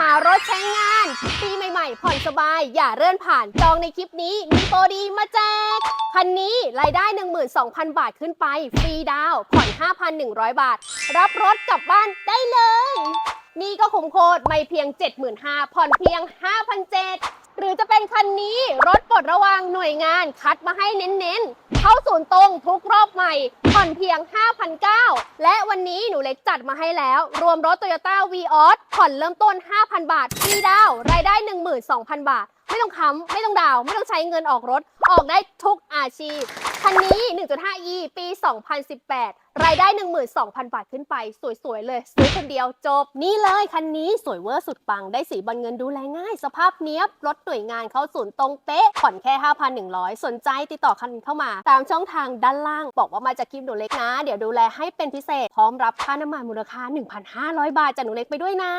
หารถใช้งาน ปีใหม่ๆ ผ่อนสบาย อย่าเลื่อนผ่านจองในคลิปนี้ มีโปรดีมาแจก คันนี้รายได้ 12,000 บาทขึ้นไป ฟรีดาวผ่อน 5,100 บาท รับรถกลับบ้านได้เลย นี่ก็คุ้มโคตรไม่เพียง 75,000ผ่อนเพียง 5,700 หรือจะเป็นคันนี้รถปลดระวางหน่วยงานคัดมาให้เน้นๆ เข้าศูนย์ตรงทุกรอบใหม่ ผ่อนเพียง 5,009และวันนี้หนูเล็กจัดมาให้แล้ว รวมรถ Toyota v ีออสผ่อนเริ่มต้น 5,000 บาทฟรีดาวรายได้ 12,000 บาท ไม่ต้องค้ำไม่ต้องดาว ไม่ต้องใช้เงินออกรถ ออกได้ทุกอาชีพ คันนี้ 1.5e ปี 2018 รายได้ 12,000 บาทขึ้นไป สวยๆ เลย ซื้อคนเดียวจบ นี่เลยคันนี้สวยเวอร์สุดปัง ได้สีบอลเงินดูแลง่าย สภาพเนี้ยบ รถหน่วยงานเข้าศูนย์ตรงเป๊ะ ผ่อนแค่ 5,100 สนใจติดต่อคันเข้ามา ตามช่องทางด้านล่าง บอกว่ามาจากคลิปหนูเล็กนะ เดี๋ยวดูแลให้เป็นพิเศษ พร้อมรับค่าน้ำมันมูลค่า 1,500 บาทจากหนูเล็กไปด้วยนะ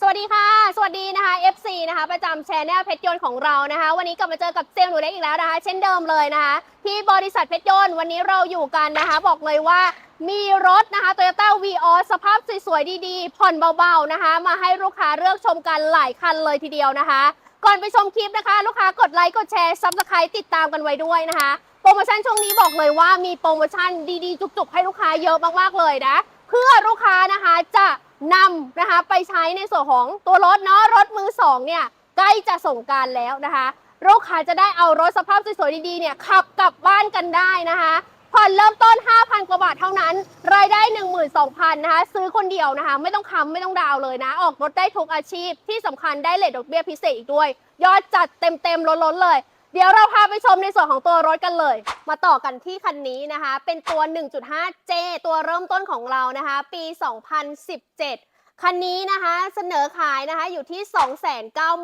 สวัสดีค่ะ สวัสดีนะคะ FC นะคะ ประจำแชนแนลเพชรยนต์ของเรานะคะ วันนี้กลับมาเจอกับเซลล์หนูเล็กอีกแล้วนะคะ เช่นเดิมเลยนะคะ ที่บริษัทเพชรยนต์วันนี้เราอยู่กันนะคะ บอกเลยว่ามีรถนะคะ Toyota v ีออสภาพสวยๆ ดีๆ ผ่อนเบาๆนะคะ มาให้ลูกค้าเลือกชมกันหลายคันเลยทีเดียวนะคะ ก่อนไปชมคลิปนะคะ ลูกค้ากดไลค์กดแชร์ซับสไครต์ติดตามกันไว้ด้วยนะคะ โปรโมชั่นช่วงนี้บอกเลยว่ามีโปรโมชั่นดีๆ จุกๆ ให้ลูกค้าเยอะมากๆเลยนะเพื่อลูกค้านะคะจะ นำนะคะไปใช้ในส่วนของตัวรถเนาะรถมือสองเนี่ยใกล้จะส่งการแล้วนะคะลูกค้าจะได้เอารถสภาพสวยๆดีๆเนี่ยขับกลับบ้านกันได้นะคะผ่อนเริ่มต้น 5,000 กว่าบาทเท่านั้น รายได้ 12,000นะคะซื้อคนเดียวนะคะ ไม่ต้องค้ำไม่ต้องดาวเลยนะ ออกรถได้ทุกอาชีพที่สำคัญได้เลทดอกเบี้ยพิเศษอีกด้วย ยอดจัดเต็มๆล้นๆเลย เดี๋ยวเราพาไปชมในส่วนของตัวรถกันเลย มาต่อกันที่คันนี้นะคะ เป็นตัว 1.5J ตัวเริ่มต้นของเรานะคะ ปี 2017คันนี้นะคะเสนอขายนะคะอยู่ที่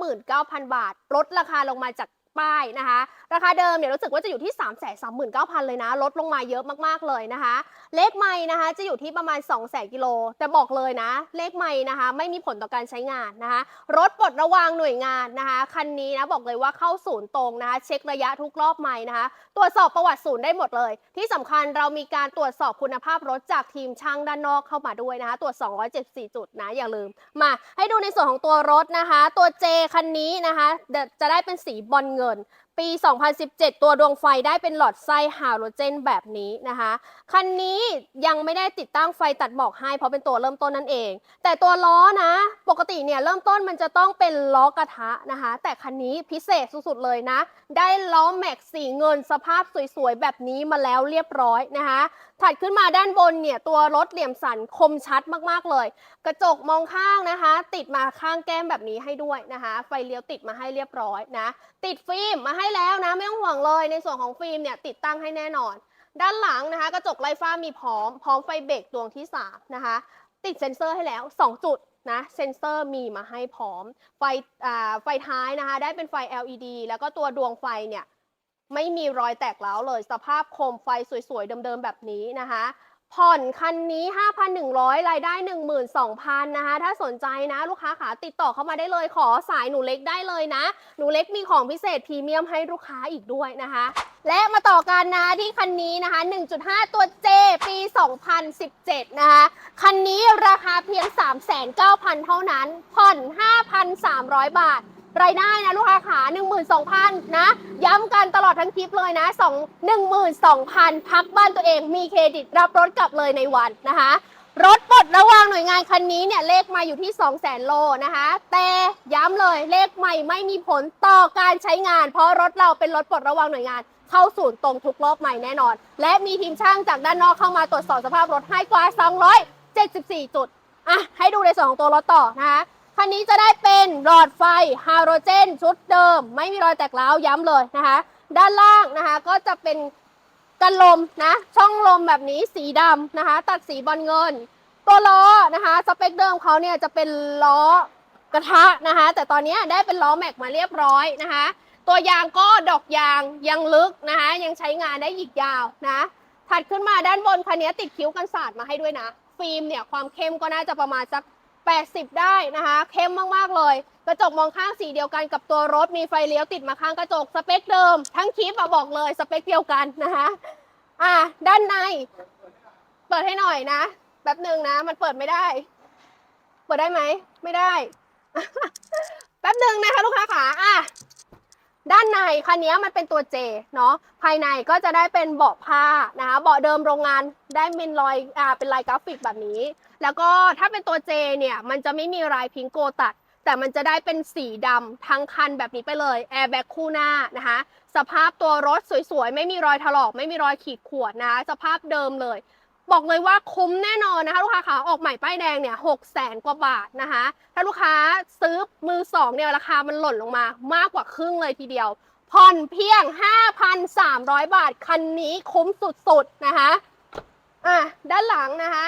299,000 บาทลดราคาลงมาจาก ป้ายนะคะ ราคาเดิมเนี่ยรู้สึกว่าจะอยู่ที่ 339,000 เลยนะ ลดลงมาเยอะมากๆเลยนะคะ เลขไม่นะคะจะอยู่ที่ประมาณ 2 0 0 0 0กิโล แต่บอกเลยนะ เลขไม่นะคะ ไม่มีผลต่อการใช้งานนะคะ รถปลดระวางหน่วยงานนะคะ คันนี้นะบอกเลยว่าเข้าศูนย์ตรงนะคะ เช็คระยะทุกรอบไม่นะคะ ตรวจสอบประวัติศูนย์ได้หมดเลย ที่สำคัญเรามีการตรวจสอบคุณภาพรถจากทีมช่างด้านนอกเข้ามาด้วยนะคะ ตรวจ 274 จุดนะอย่าลืม มาให้ดูในส่วนของตัวรถนะคะ ตัว J คันนี้นะคะจะได้เป็นสีบอลเงินปี 2017 ตัวดวงไฟได้เป็นหลอดไส้ฮาโลเจนแบบนี้นะคะ คันนี้ยังไม่ได้ติดตั้งไฟตัดหมอกให้เพราะเป็นตัวเริ่มต้นนั่นเอง แต่ตัวล้อนะ ปกติเนี่ยเริ่มต้นมันจะต้องเป็นล้อกระทะนะคะ แต่คันนี้พิเศษสุดๆเลยนะ ได้ล้อแม็กสีเงินสภาพสวยๆ แบบนี้มาแล้วเรียบร้อยนะคะ ถัดขึ้นมาด้านบนเนี่ยตัวรถเหลี่ยมสันคมชัดมากๆเลย กระจกมองข้างนะคะ ติดมาข้างแก้มแบบนี้ให้ด้วยนะคะ ไฟเลี้ยวติดมาให้เรียบร้อยนะ ติดฟิล์มมาให้แล้วนะไม่ต้องห่วงเลย ในส่วนของฟิล์มเนี่ยติดตั้งให้แน่นอน ด้านหลังนะคะ กระจกไร้ฟ้ามีพร้อม พร้อมไฟเบรกดวงที่3นะคะ ติดเซ็นเซอร์ให้แล้ว 2 จุดนะเซ็นเซอร์มีมาให้พร้อม ไฟอ่าไฟท้ายนะคะ ได้เป็นไฟ LED แล้วก็ตัวดวงไฟเนี่ย ไม่มีรอยแตกร้าวเลย สภาพโคมไฟสวยๆ เดิมๆ แบบนี้นะคะ ผ่อนคันนี้ 5,100 รายได้ 12,000นะคะ ถ้าสนใจนะลูกค้าขาติดต่อเข้ามาได้เลย ขอสายหนูเล็กได้เลยนะ หนูเล็กมีของพิเศษพรีเมียมให้ลูกค้าอีกด้วยนะคะและมาต่อกันนะที่คันนี้นะคะ 1.5 ตัว J ปี 2017 นะคะ คันนี้ราคาเพียง 3,900เท่านั้น ผ่อน 5,300 บาท รายได้นะลูกค้าขา12,000 นะ ย้ำกันตลอดทั้งคลิปเลยนะ2 12,000 พักบ้านตัวเองมีเครดิตรับรถกลับเลยในวันนะคะ รถปลดระวางหน่วยงานคันนี้เนี่ยเลขมาอยู่ที่ 2 0 0 0 0 0 โลนะคะ แต่ย้ำเลยเลขใหม่ไม่มีผลต่อการใช้งาน เพราะรถเราเป็นรถปลดระวางหน่วยงานเข้าศูนย์ตรงทุกรอบใหม่แน่นอน และมีทีมช่างจากด้านนอกเข้ามาตรวจสอบสภาพรถให้กว่า 274 จุดอะให้ดูในส่วนของตัวรถต่อนะคะ คันนี้จะได้เป็นหลอดไฟฮาโลเจนชุดเดิม ไม่มีรอยแตกร้าวย้ำเลยนะคะ ด้านล่างนะคะก็จะเป็นกันลมนะช่องลมแบบนี้สีดำนะคะ ตัดสีบอลเงิน ตัวล้อนะคะสเปคเดิมเขาเนี่ยจะเป็นล้อกระทะนะคะ แต่ตอนนี้ได้เป็นล้อแม็กมาเรียบร้อยนะคะ ตัวยางก็ดอกยางยังลึกนะคะ ยังใช้งานได้อีกยาวนะถัดขึ้นมาด้านบนคันนี้ติดคิ้วกันสาดมาให้ด้วยนะ ฟิล์มเนี่ยความเข้มก็น่าจะประมาณสัก 80 ได้นะคะเข้มมากๆเลย กระจกมองข้างสีเดียวกันกับตัวรถมีไฟเลี้ยวติดมาข้างกระจกสเปคเดิม ทั้งคลิปอะบอกเลยสเปคเดียวกันนะคะอ่าด้านใน เปิดให้หน่อยนะแป๊บหนึ่งนะมันเปิดไม่ได้ เปิดได้ไหมไม่ได้ แป๊บหนึ่งนะคะลูกค้าขาอะ ด้านในคันนี้มันเป็นตัว J เนาะภายในก็จะได้เป็นเบาะผ้านะคะเบาะเดิมโรงงานได้เป็นรอยอ่าเป็นลายกราฟิกแบบนี้ แล้วก็ถ้าเป็นตัว J เนี่ยมันจะไม่มีลายพิงโกตัด แต่มันจะได้เป็นสีดำทั้งคันแบบนี้ไปเลยแอร์แบ็กคู่หน้านะคะสภาพตัวรถสวยๆ ไม่มีรอยถลอก ไม่มีรอยขีดข่วนนะคะสภาพเดิมเลย บอกเลยว่าคุ้มแน่นอนนะคะ ลูกค้าขาออกใหม่ป้ายแดงเนี่ยหกแสนกว่าบาทนะคะ ถ้าลูกค้าซื้อมือสองเนี่ยราคามันหล่นลงมามากกว่าครึ่งเลยทีเดียว ผ่อนเพียง 5,300 บาท คันนี้คุ้มสุดๆนะคะอะด้านหลังนะคะ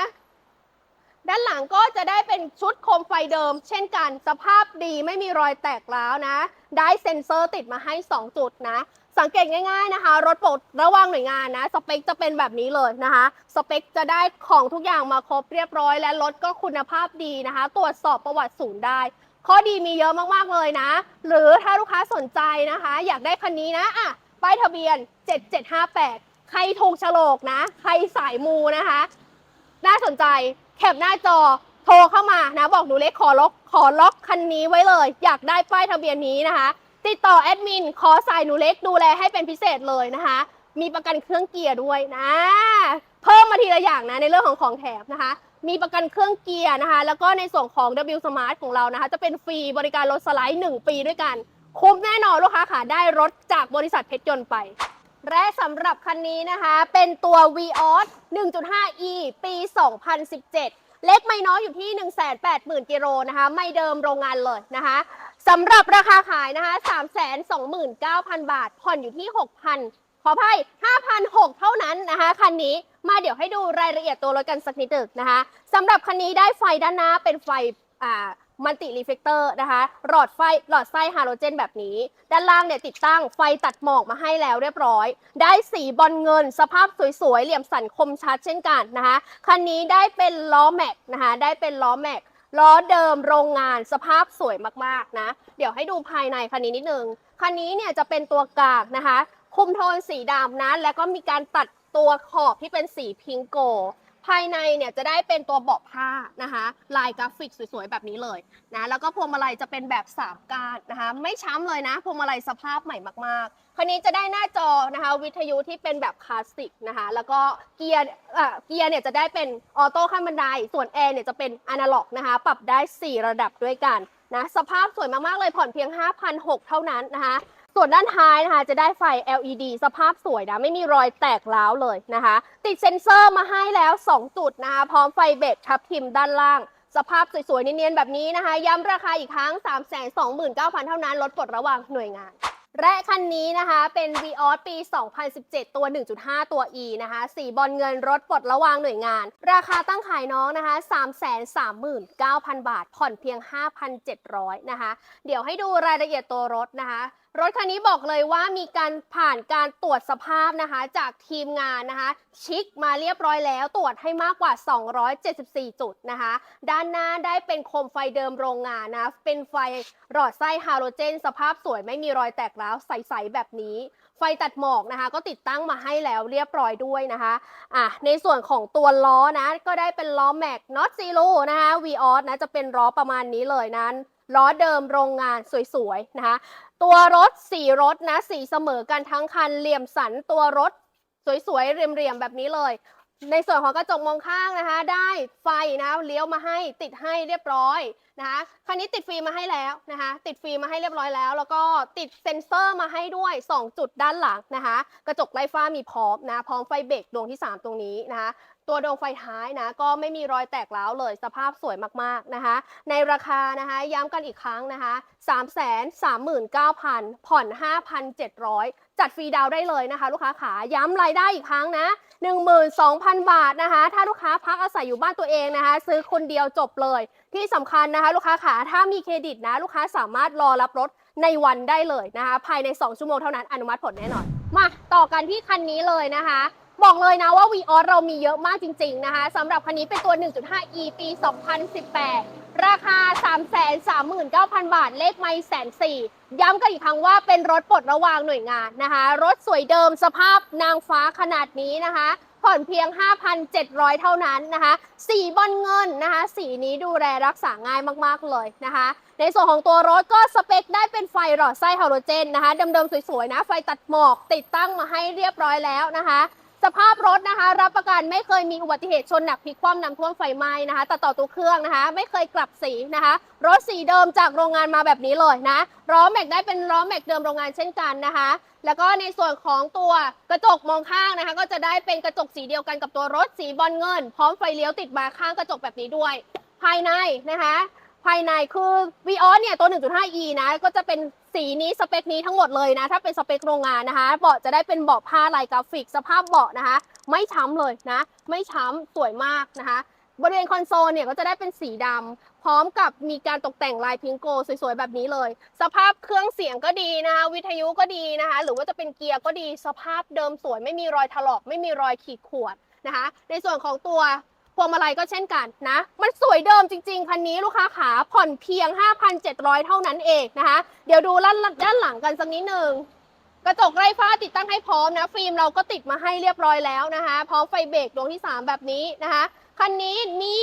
ด้านหลังก็จะได้เป็นชุดโคมไฟเดิม เช่นกัน สภาพดีไม่มีรอยแตกร้าวนะ ได้เซ็นเซอร์ติดมาให้ 2 จุดนะ สังเกตง่ายๆนะคะ รถปลดระหว่างหน่วยงานนะ สเปคจะเป็นแบบนี้เลยนะคะ สเปคจะได้ของทุกอย่างมาครบเรียบร้อย และรถก็คุณภาพดีนะคะ ตรวจสอบประวัติศูนย์ได้ ข้อดีมีเยอะมากๆเลยนะ หรือถ้าลูกค้าสนใจนะคะ อยากได้คันนี้นะอะป้ายทะเบียน 7758 ใครถูกฉลกนะ ใครสายมูนะคะ น่าสนใจแคปหน้าจอโทรเข้ามานะ บอกหนูเล็กขอล็อกขอล็อกคันนี้ไว้เลย อยากได้ป้ายทะเบียนนี้นะคะ ติดต่อแอดมินขอสายหนูเล็กดูแลให้เป็นพิเศษเลยนะคะ มีประกันเครื่องเกียร์ด้วยนะ เพิ่มมาทีละอย่างนะในเรื่องของของแถมนะคะ มีประกันเครื่องเกียร์นะคะ แล้วก็ในส่วนของ W Smart ของเรานะคะ จะเป็นฟรีบริการรถสไลด์ 1 ปีด้วยกัน คุ้มแน่นอนลูกค้าค่ะได้รถจากบริษัทเพชรยนต์ไป และสำหรับคันนี้นะคะ เป็นตัว Vios 1.5e ปี 2017 เล็กไม่น้อยอยู่ที่ 180,000กิโลนะคะ ไม่เดิมโรงงานเลยนะคะ สำหรับราคาขายนะคะ329,000 บาท ผ่อนอยู่ที่ 6,000 ขออภัย5,600เท่านั้นนะคะ คันนี้มาเดี๋ยวให้ดูรายละเอียดตัวรถกันสักนิดหนึ่งนะคะสำหรับคันนี้ได้ไฟด้านหน้าเป็นไฟอ่ามัลติรีเฟกเตอร์นะคะ หลอดไฟ หลอดไส้ฮาโลเจนแบบนี้ ด้านล่างเนี่ยติดตั้งไฟตัดหมอกมาให้แล้วเรียบร้อย ได้สีบอลเงิน สภาพสวยๆ เหลี่ยมสันคมชัดเช่นกันนะคะ คันนี้ได้เป็นล้อแม็กนะคะ ได้เป็นล้อแม็ก ล้อเดิมโรงงานสภาพสวยมากๆนะ เดี๋ยวให้ดูภายในคันนี้นิดนึง คันนี้เนี่ยจะเป็นตัวกากนะคะ คุมโทนสีดำนะ แล้วก็มีการตัดตัวขอบที่เป็นสีพิงโก ภายในเนี่ยจะได้เป็นตัวเบาะผ้านะคะ ลายกราฟิกสวยๆ แบบนี้เลยนะ แล้วก็พวงมาลัยจะเป็นแบบสามก้านนะคะ ไม่ช้ำเลยนะ พวงมาลัยสภาพใหม่มากๆ คันนี้จะได้หน้าจอนะคะ วิทยุที่เป็นแบบคลาสสิกนะคะ แล้วก็เกียร์เอ่อเกียร์เนี่ยจะได้เป็นออโต้ขั้นบันได ส่วนแอร์เนี่ยจะเป็นอนาล็อกนะคะ ปรับได้ 4 ระดับด้วยกันนะ สภาพสวยมากๆเลยผ่อนเพียง 5,600 เท่านั้นนะคะ ส่วนด้านท้ายนะคะจะได้ไฟ LED สภาพสวยนะไม่มีรอยแตกร้าวเลยนะคะ ติดเซ็นเซอร์มาให้แล้ว 2 จุดนะคะพร้อมไฟเบรกทับทิมด้านล่าง สภาพสวยๆเนียนๆแบบนี้นะคะ ย้ำราคาอีกครั้ง 329,000 เท่านั้นลดปลดระหว่างหน่วยงานและคันนี้นะคะเป็น Vios ปี 2017 ตัว 1.5 ตัว E นะคะ สีบอลเงินรถปลดระหวางหน่วยงาน ราคาตั้งขายน้องนะคะ 339,000 บาท ผ่อนเพียง 5,700 นะคะ เดี๋ยวให้ดูรายละเอียดตัวรถนะคะ รถคันนี้บอกเลยว่ามีการผ่านการตรวจสภาพนะคะ จากทีมงานนะคะชิคมาเรียบร้อยแล้วตรวจให้มากกว่า 274 จุดนะคะ ด้านหน้าได้เป็นโคมไฟเดิมโรงงานนะเป็นไฟหลอดไส้ฮาโลเจน สภาพสวยไม่มีรอยแตกร้าวใสๆแบบนี้ ไฟตัดหมอกนะคะ ก็ติดตั้งมาให้แล้วเรียบร้อยด้วยนะคะอะในส่วนของตัวล้อนะก็ได้เป็นล้อแม็กน็อตซีโรูนะคะวีออสนะจะเป็นล้อประมาณนี้เลยนั้น ล้อเดิมโรงงานสวยๆนะคะตัวรถสีรถนะสีเสมอกันทั้งคันเหลี่ยมสันตัวรถสวยๆเรียมๆแบบนี้เลย ในส่วนของกระจกมองข้างนะคะ ได้ไฟนะเลี้ยวมาให้ติดให้เรียบร้อยนะคะคันนี้ติดฟิล์มมาให้แล้วนะคะติดฟิล์มมาให้เรียบร้อยแล้ว แล้วก็ติดเซ็นเซอร์มาให้ด้วย 2 จุดด้านหลังนะคะ กระจกไร้ฟ้ามีพร้อมนะพร้อมไฟเบรกดวงที่ 3 ตรงนี้นะคะ ตัวดวงไฟท้ายนะก็ไม่มีรอยแตกร้าวเลยสภาพสวยมากๆนะคะ ในราคานะคะย้ำกันอีกครั้งนะคะ3 3 9 0 0 0 ผ่อน 5,700 จัดฟรีดาวได้เลยนะคะ ลูกค้าขาย้ำรายได้อีกครั้งนะ 12,000 บาทนะคะ ถ้าลูกค้าพักอาศัยอยู่บ้านตัวเองนะคะ ซื้อคนเดียวจบเลย ที่สำคัญนะคะ ลูกค้าขาถ้ามีเครดิตนะ ลูกค้าสามารถรอรับรถในวันได้เลยนะคะ ภายใน 2 ชั่วโมงเท่านั้นอนุมัติผลแน่นอนมาต่อกันที่คันนี้เลยนะคะ บอกเลยนะว่า v ีออเรามีเยอะมากจริง ๆ นะคะสำหรับคันนี้เป็นตัว 1.5e ปี 2018 ราคา 339,000 บาท เลขไม่แสนสี่ย้ำกันอีกครั้งว่าเป็นรถปลดระวางหน่วยงานนะคะ รถสวยเดิมสภาพนางฟ้าขนาดนี้นะคะ ผ่อนเพียง 5,700 เท่านั้นนะคะ สีบอลเงินนะคะ สีนี้ดูแลรักษาง่ายมากๆเลยนะคะ ในส่วนของตัวรถก็สเปคได้เป็นไฟหลอดไส้ฮาโลเจนนะคะเดิมๆสวยๆนะ ไฟตัดหมอกติดตั้งมาให้เรียบร้อยแล้วนะคะ สภาพรถนะคะ รับประกันไม่เคยมีอุบัติเหตุชนหนักพลิกคว่ำน้ำท่วมไฟไหม้นะคะตัดต่อตัวเครื่องนะคะ ไม่เคยกลับสีนะคะ รถสีเดิมจากโรงงานมาแบบนี้เลยนะล้อแม็กได้เป็นล้อแม็กเดิมโรงงานเช่นกันนะคะ แล้วก็ในส่วนของตัวกระจกมองข้างนะคะ ก็จะได้เป็นกระจกสีเดียวกันกับตัวรถสีบอลเงิน พร้อมไฟเลี้ยวติดมาข้างกระจกแบบนี้ด้วย ภายในนะคะ ภายในคือ v ีออเนี่ยตัว 1.5e นะ ก็จะเป็นสีนี้สเปคนี้ทั้งหมดเลยนะ ถ้าเป็นสเปคโรงงานนะคะ เบาะจะได้เป็นเบาะผ้าลายกราฟิก สภาพเบาะนะคะ ไม่ช้ำเลยนะ ไม่ช้ำสวยมากนะคะ บริเวณคอนโซลเนี่ยก็จะได้เป็นสีดำพร้อมกับมีการตกแต่งลายพิงโกสวยๆ แบบนี้เลย สภาพเครื่องเสียงก็ดีนะคะ วิทยุก็ดีนะคะ หรือว่าจะเป็นเกียร์ก็ดี สภาพเดิมสวย ไม่มีรอยถลอก ไม่มีรอยขีดข่วนนะคะ ในส่วนของตัว พวงมาลัยก็เช่นกันนะ มันสวยเดิมจริง ๆ คันนี้ลูกค้าขาผ่อนเพียง 5,700 เท่านั้นเองนะคะ เดี๋ยวดูด้านด้านหลังกันสักนิดหนึ่งกระจกไร้ฟ้าติดตั้งให้พร้อมนะ ฟิล์มเราก็ติดมาให้เรียบร้อยแล้วนะคะพร้อมไฟเบรกดวงที่ 3 แบบนี้นะคะคันนี้มี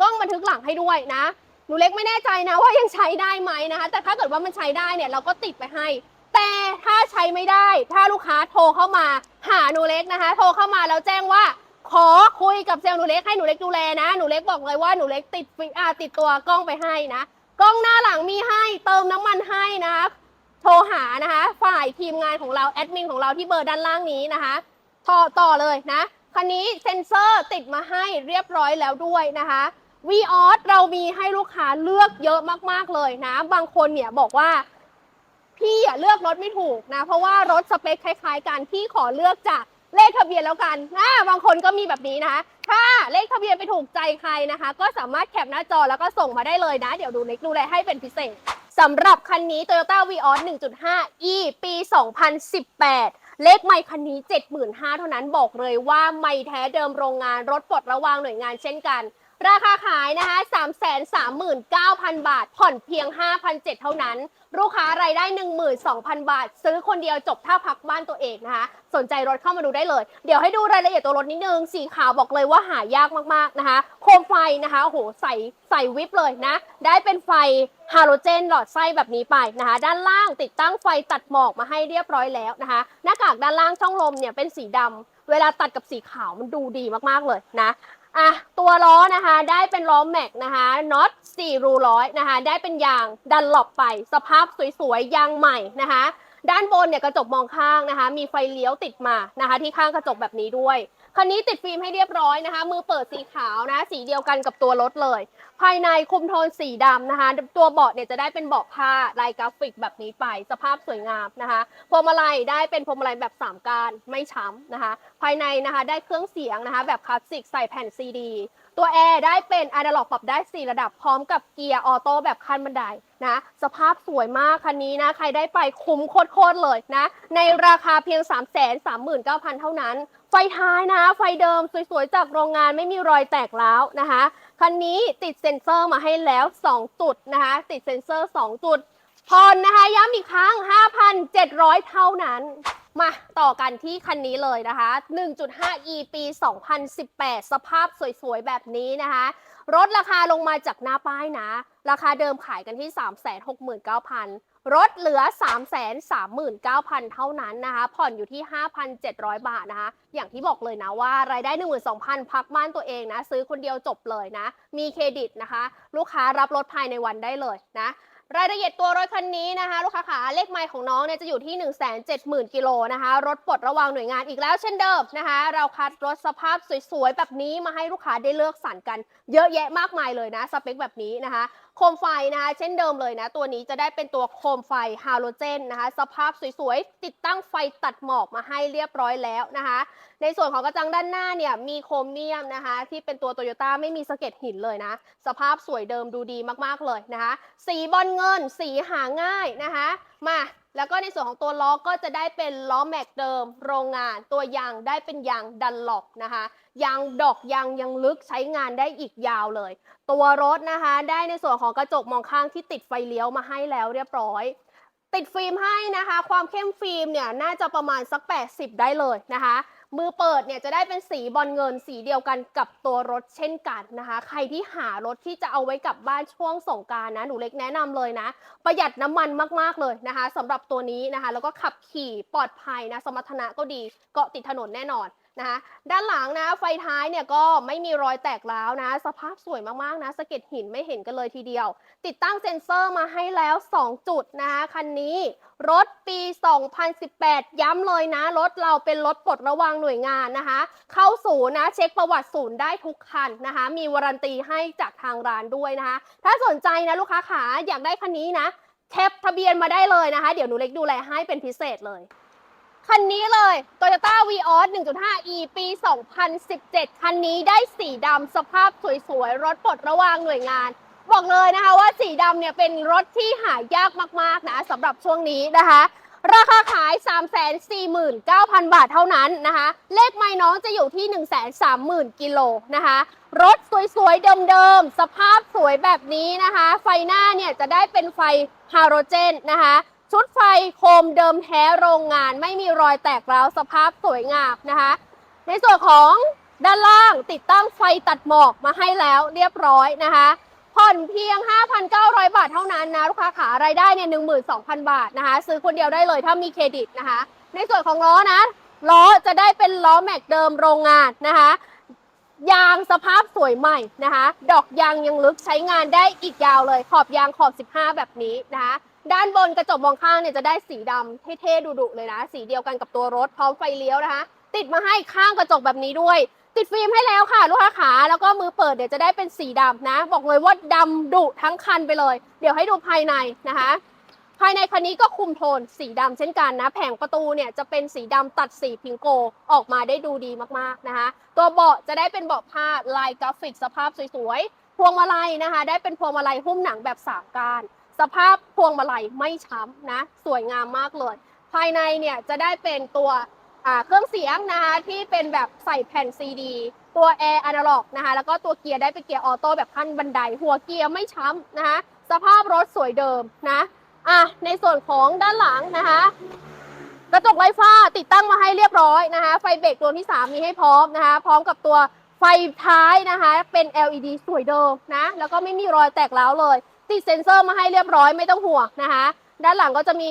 กล้องบันทึกหลังให้ด้วยนะหนูเล็กไม่แน่ใจนะว่ายังใช้ได้ไหมนะคะ แต่ถ้าเกิดว่ามันใช้ได้เนี่ยเราก็ติดไปให้ แต่ถ้าใช้ไม่ได้ ถ้าลูกค้าโทรเข้ามาหาหนูเล็กนะคะ โทรเข้ามาแล้วแจ้งว่า ขอคุยกับเซลล์หนูเล็กให้หนูเล็กดูแลนะ หนูเล็กบอกเลยว่าหนูเล็กติดฟิอ่าติดตัวกล้องไปให้นะ กล้องหน้าหลังมีให้เติมน้ำมันให้นะคะโทรหานะคะ ฝ่ายทีมงานของเราแอดมินของเราที่เบอร์ด้านล่างนี้นะคะต่อต่อเลยนะคันนี้เซ็นเซอร์ติดมาให้เรียบร้อยแล้วด้วยนะคะวีออสเรามีให้ลูกค้าเลือกเยอะมากๆเลยนะ บางคนเนี่ยบอกว่า พี่อะเลือกรถไม่ถูกนะ เพราะว่ารถสเปคคล้าย ๆ กันพี่ขอเลือกจาก เลขทะเบียนแล้วกันนะบางคนก็มีแบบนี้นะคะถ้าเลขทะเบียนไปถูกใจใครนะคะ ก็สามารถแคปหน้าจอแล้วก็ส่งมาได้เลยนะ เดี๋ยวดูเล็กดูแลให้เป็นพิเศษสำหรับคันนี้ Toyota Vios 1.5 e ปี 2018 เลขไม่คันนี้ 75,000เท่านั้นบอกเลยว่าไม่แท้เดิมโรงงานรถปลดระวางหน่วยงานเช่นกัน ราคาขายนะคะ 339,000 บาท ผ่อนเพียง 5,700 เท่านั้น ลูกค้ารายได้ 12,000 บาท ซื้อคนเดียวจบท่าพักบ้านตัวเองนะคะ สนใจรถเข้ามาดูได้เลย เดี๋ยวให้ดูรายละเอียดตัวรถนิดนึง สีขาวบอกเลยว่าหายากมากๆนะคะ โคมไฟนะคะโอ้โหใส่ใส่วิบเลยนะ ได้เป็นไฟฮาโลเจนหลอดไส้แบบนี้ไปนะคะ ด้านล่างติดตั้งไฟตัดหมอกมาให้เรียบร้อยแล้วนะคะ หน้ากากด้านล่างช่องลมเนี่ยเป็นสีดำเวลาตัดกับสีขาวมันดูดีมากๆเลยนะ อะตัวล้อนะคะได้เป็นล้อแม็กนะคะน็อต4รูร้อยนะคะ ได้เป็นยางดันหลบไป สภาพสวยๆยางใหม่นะคะ ด้านบนเนี่ยกระจกมองข้างนะคะ มีไฟเลี้ยวติดมานะคะ ที่ข้างกระจกแบบนี้ด้วย คันนี้ติดฟิล์มให้เรียบร้อยนะคะ มือเปิดสีขาวนะ สีเดียวกันกับตัวรถเลย ภายในคุมโทนสีดำนะคะ ตัวเบาะเนี่ยจะได้เป็นเบาะผ้าลายกราฟิกแบบนี้ไป สภาพสวยงามนะคะพวงมาลัยได้เป็นพวงมาลัยแบบสามการไม่ช้ำนะคะ ภายในนะคะได้เครื่องเสียงนะคะ แบบคลาสสิกใส่แผ่นซีดีตัวแอร์ได้เป็นอะนาล็อกปรับได้ 4 ระดับพร้อมกับเกียร์ออโต้แบบขั้นบันไดนะ สภาพสวยมากคันนี้นะ ใครได้ไปคุ้มโคตรๆเลยนะ ในราคาเพียง 3 3 9 0 0 0 เท่านั้น ไฟท้ายนะ ไฟเดิมสวยๆ จากโรงงานไม่มีรอยแตกร้าวนะคะ คันนี้ติดเซ็นเซอร์มาให้แล้ว 2 จุดนะคะ ติดเซ็นเซอร์ 2 จุดผ่อนนะคะ ย้ำอีกครั้ง 5,700 เท่านั้น มาต่อกันที่คันนี้เลยนะคะ 1.5e ปี 2018 สภาพสวยๆ แบบนี้นะคะรถราคาลงมาจากหน้าป้ายนะ ราคาเดิมขายกันที่ 369,000 รถเหลือ 339,000 เท่านั้นนะคะ ผ่อนอยู่ที่ 5,700 บาทนะคะ อย่างที่บอกเลยนะว่ารายได้ 12,000 พักบ้านตัวเองนะ ซื้อคนเดียวจบเลยนะ มีเครดิตนะคะ ลูกค้ารับรถภายในวันได้เลยนะรายละเอียดตัวรถคันนี้นะคะ ลูกค้าขาเลขไมล์ของน้องเนี่ยจะอยู่ที่ 1 7 0 0 0 0 กิโลนะคะ รถปลดระวางหน่วยงานอีกแล้วเช่นเดิมนะคะ เราคัดรถสภาพสวยๆ แบบนี้มาให้ลูกค้าได้เลือกสรรกัน เยอะแยะมากมายเลยนะ สเปคแบบนี้นะคะ โคมไฟนะคะเช่นเดิมเลยนะ ตัวนี้จะได้เป็นตัวโคมไฟฮาโลเจนนะคะสภาพสวยๆ ติดตั้งไฟตัดหมอกมาให้เรียบร้อยแล้วนะคะ ในส่วนของกระจังด้านหน้าเนี่ยมีโครเมียมนะคะ ที่เป็นตัวโตโยต้าไม่มีสะเก็ดหินเลยนะ สภาพสวยเดิมดูดีมากๆเลยนะคะ สีบอลเงินสีหาง่ายนะคะมา แล้วก็ในส่วนของตัวล้อก็จะได้เป็นล้อแม็กเดิม โรงงาน ตัวยางได้เป็นยางดันหลอกนะคะ ยางดอกยางยังลึกใช้งานได้อีกยาวเลย ตัวรถนะคะ ได้ในส่วนของกระจกมองข้างที่ติดไฟเลี้ยวมาให้แล้วเรียบร้อย ติดฟิล์มให้นะคะ ความเข้มฟิล์มเนี่ยน่าจะประมาณสัก 80 ได้เลยนะคะ มือเปิดเนี่ยจะได้เป็นสีบอลเงินสีเดียวกันกับตัวรถเช่นกันนะคะ ใครที่หารถที่จะเอาไว้กลับบ้านช่วงสงการนะหนูเล็กแนะนำเลยนะ ประหยัดน้ำมันมากๆเลยนะคะสำหรับตัวนี้นะคะ แล้วก็ขับขี่ปลอดภัยนะสมรรถนะก็ดีเกาะติดถนนแน่นอน นะคะด้านหลังนะไฟท้ายเนี่ยก็ไม่มีรอยแตกร้าวนะ สภาพสวยมากๆนะสะเก็ดหินไม่เห็นกันเลยทีเดียว ติดตั้งเซ็นเซอร์มาให้แล้ว 2 จุดนะคะคันนี้ รถปี 2018 ย้ำเลยนะ รถเราเป็นรถปลดระวางหน่วยงานนะคะ เข้าศูนย์นะ เช็คประวัติศูนย์ได้ทุกคันนะคะ มีวารันตีให้จากทางร้านด้วยนะคะ ถ้าสนใจนะลูกค้าขาอยากได้คันนี้นะแคปทะเบียนมาได้เลยนะคะ เดี๋ยวหนูเล็กดูแลให้เป็นพิเศษเลย คันนี้เลย Toyota Vios 1.5e ปี 2017 คันนี้ได้สีดำสภาพสวยๆ รถปลดระวางหน่วยงาน บอกเลยนะคะว่าสีดำเนี่ยเป็นรถที่หายากมากๆนะสำหรับช่วงนี้นะคะ ราคาขาย 349,000 บาทเท่านั้นนะคะ เลขไม่น้องจะอยู่ที่ 130,000 กิโลนะคะ รถสวยๆ เดิมๆ สภาพสวยแบบนี้นะคะ ไฟหน้าเนี่ยจะได้เป็นไฟฮาโลเจนนะคะ ชุดไฟโคมเดิมแท้โรงงานไม่มีรอยแตกร้าวสภาพสวยงามนะคะ ในส่วนของด้านล่างติดตั้งไฟตัดหมอกมาให้แล้วเรียบร้อยนะคะผ่อนเพียง 5,900 บาทเท่านั้นนะลูกค้าขารายได้เนี่ย12,000 บาทนะคะ ซื้อคนเดียวได้เลยถ้ามีเครดิตนะคะ ในส่วนของล้อนะล้อจะได้เป็นล้อแม็กเดิมโรงงานนะคะ ยางสภาพสวยใหม่นะคะ ดอกยางยังลึกใช้งานได้อีกยาวเลย ขอบยางขอบ 15 แบบนี้นะคะ ด้านบนกระจกมองข้างเนี่ยจะได้สีดำเท่ๆดุๆเลยนะ สีเดียวกันกับตัวรถพร้อมไฟเลี้ยวนะคะ ติดมาให้ข้างกระจกแบบนี้ด้วย ติดฟิล์มให้แล้วค่ะ ลูกค้าขาแล้วก็มือเปิดเดี๋ยวจะได้เป็นสีดำนะ บอกเลยว่าดำดุทั้งคันไปเลย เดี๋ยวให้ดูภายในนะคะ ภายในคันนี้ก็คุมโทนสีดำเช่นกันนะ แผงประตูเนี่ยจะเป็นสีดำตัดสีพิงโกออกมาได้ดูดีมากๆนะคะ ตัวเบาะจะได้เป็นเบาะผ้าลายกราฟิกสภาพสวยๆพวงมาลัยนะคะ ได้เป็นพวงมาลัยหุ้มหนังแบบสามก้าน สภาพพวงมาลัยไม่ช้ำนะ สวยงามมากเลย ภายในเนี่ยจะได้เป็นตัวเครื่องเสียงนะคะที่เป็นแบบใส่แผ่นซีดี ตัวแอร์อนาล็อกนะคะแล้วก็ตัวเกียร์ได้เป็นเกียร์ออโต้แบบขั้นบันได หัวเกียร์ไม่ช้ำนะคะสภาพรถสวยเดิมนะอะในส่วนของด้านหลังนะคะกระจกไฟฟ้าติดตั้งมาให้เรียบร้อยนะคะไฟเบรกตัวที่ 3 มีให้พร้อมนะคะพร้อมกับตัวไฟท้ายนะคะเป็น LED สวยเดิมนะแล้วก็ไม่มีรอยแตกร้าวเลย ติดเซ็นเซอร์มาให้เรียบร้อยไม่ต้องห่วงนะคะ ด้านหลังก็จะมี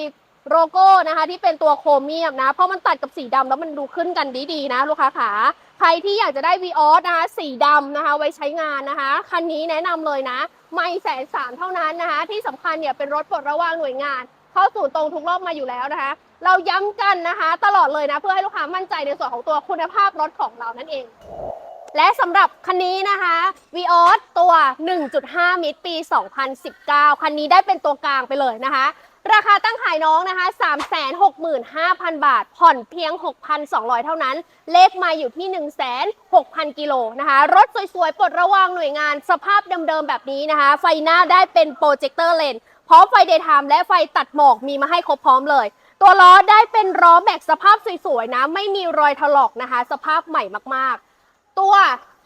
โลโก้นะคะ ที่เป็นตัวโครเมียมนะ เพราะมันตัดกับสีดำแล้วมันดูขึ้นกันดีๆนะ ลูกค้าขาใครที่อยากจะได้ v ีออสนะคะ สีดำนะคะ ไว้ใช้งานนะคะ คันนี้แนะนำเลยนะ ไม่แสนสามเท่านั้นนะคะ ที่สำคัญเนี่ยเป็นรถปลดระวางหน่วยงาน เข้าสู่ตรงทุกรอบมาอยู่แล้วนะคะ เราย้ำกันนะคะ ตลอดเลยนะ เพื่อให้ลูกค้ามั่นใจในส่วนของตัวคุณภาพรถของเรานั่นเอง และสำหรับคันนี้นะคะ v ีออสตัว 1.5 มิตรปี 2019 คันนี้ได้เป็นตัวกลางไปเลยนะคะ ราคาตั้งขายน้องนะคะ 365,000 บาท ผ่อนเพียง 6,200 เท่านั้น เลขมาอยู่ที่ 16,000 กิโลนะคะ รถสวยๆ ปลดระวางหน่วยงานสภาพเดิมๆ แบบนี้นะคะ ไฟหน้าได้เป็นโปรเจคเตอร์เลนพร้อมไฟเดย์ไทม์และไฟตัดหมอกมีมาให้ครบพร้อมเลยตัวล้อได้เป็นล้อแม็กสภาพสวยๆนะ ไม่มีรอยถลอกนะคะ สภาพใหม่มากๆ ตัว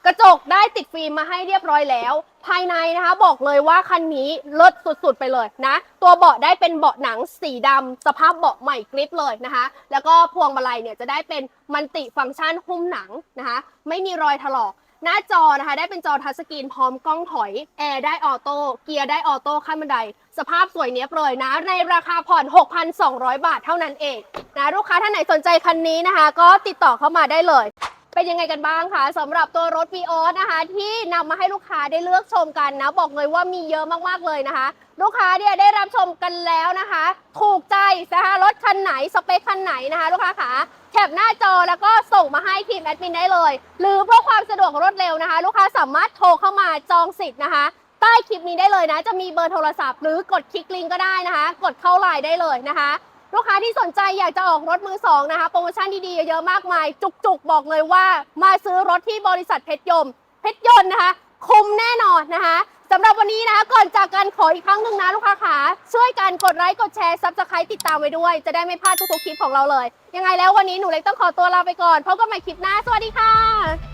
กระจกได้ติดฟิล์มมาให้เรียบร้อยแล้ว ภายในนะคะบอกเลยว่าคันนี้เลิศสุดๆไปเลยนะ ตัวเบาะได้เป็นเบาะหนังสีดำสภาพเบาะใหม่กริปเลยนะคะ แล้วก็พวงมาลัยเนี่ยจะได้เป็นมันติฟังก์ชันหุ้มหนังนะคะ ไม่มีรอยถลอก หน้าจอนะคะได้เป็นจอทัชสกรีนพร้อมกล้องถอยแอร์ได้ออโต้เกียร์ได้ออโต้ขั้นบันได สภาพสวยเนี้ยเลยนะ ในราคาผ่อน 6,200 บาทเท่านั้นเองนะลูกค้าท่านไหนสนใจคันนี้นะคะ ก็ติดต่อเข้ามาได้เลย เป็นยังไงกันบ้างคะสำหรับตัวรถ v ีออสนะคะ ที่นำมาให้ลูกค้าได้เลือกชมกันนะ บอกเลยว่ามีเยอะมากๆเลยนะคะ ลูกค้าเนี่ยได้รับชมกันแล้วนะคะ ถูกใจนะคะรถคันไหนสเปคคันไหนนะคะ ลูกค้าขาแคปหน้าจอแล้วก็ส่งมาให้ทีมแอดมินได้เลย หรือเพื่อความสะดวกรวดเร็วนะคะ ลูกค้าสามารถโทรเข้ามาจองสิทธิ์นะคะใต้คลิปนี้ได้เลยนะ จะมีเบอร์โทรศัพท์หรือกดคลิกลิงก์ก็ได้นะคะ กดเข้าไลน์ได้เลยนะคะ ลูกค้าที่สนใจอยากจะออกรถมือสองนะคะโปรโมชั่นดีๆเยอะๆมากมาย จุกๆ บอกเลยว่า มาซื้อรถที่บริษัทเพชรยม เพชรยนต์นะคะคุ้มแน่นอนนะคะสำหรับวันนี้นะคะก่อนจากกันขออีกครั้งหนึ่งนะลูกค้าขาช่วยกันกดไลค์กดแชร์ซับสไครต์ติดตามไว้ด้วย จะได้ไม่พลาดทุกๆคลิปของเราเลย ยังไงแล้ววันนี้หนูเล็กต้องขอตัวลาไปก่อนพบกันใหม่คลิปหน้าสวัสดีค่ะ